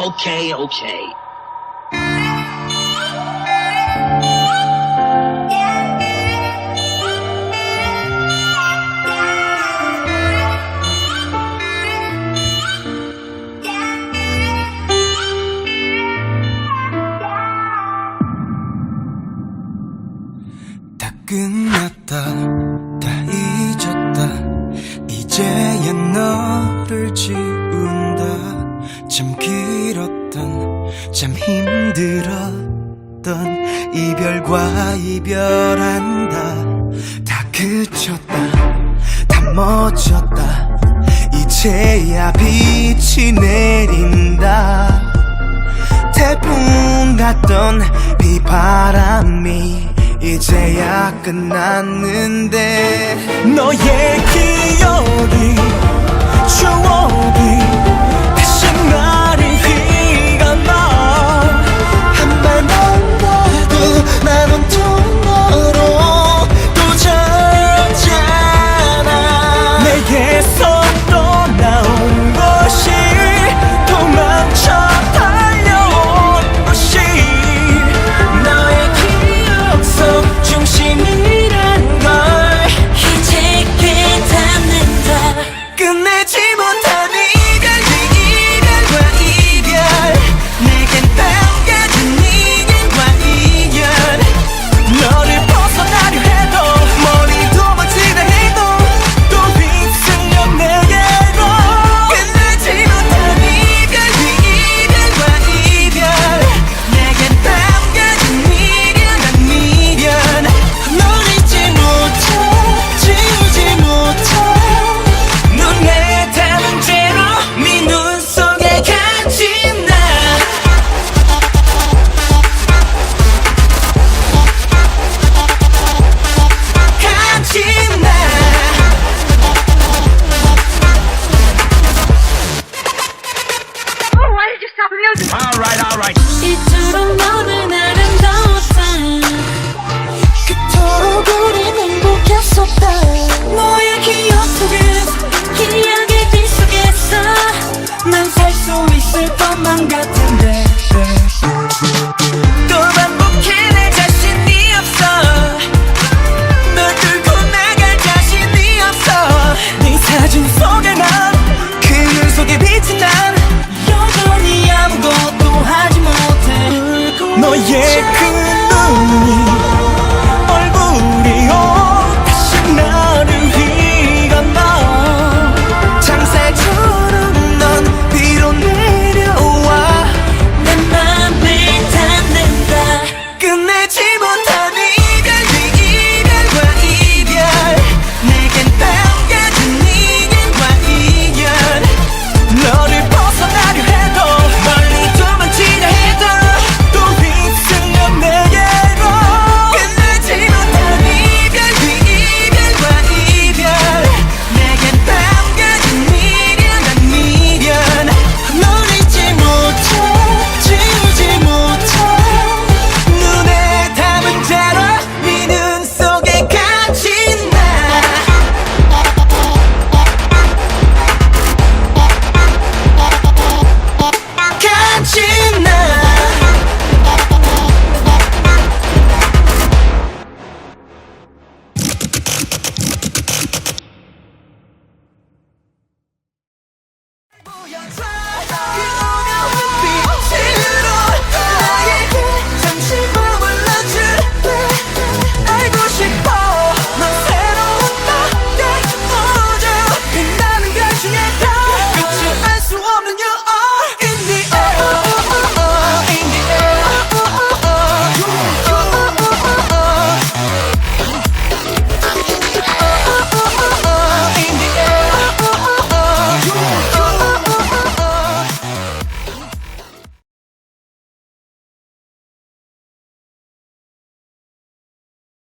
오케이, 오케이. 다 끝났다 다 잊었다 이제야 너를 지 참 힘들었던 이별과 이별한다. 다 그쳤다 다 멎었다. 이제야 빛이 내린다. 태풍 같던 비바람이 이제야 끝났는데 너의 기억이 추억이 끝내지 못한 너의 그 눈이 얼굴이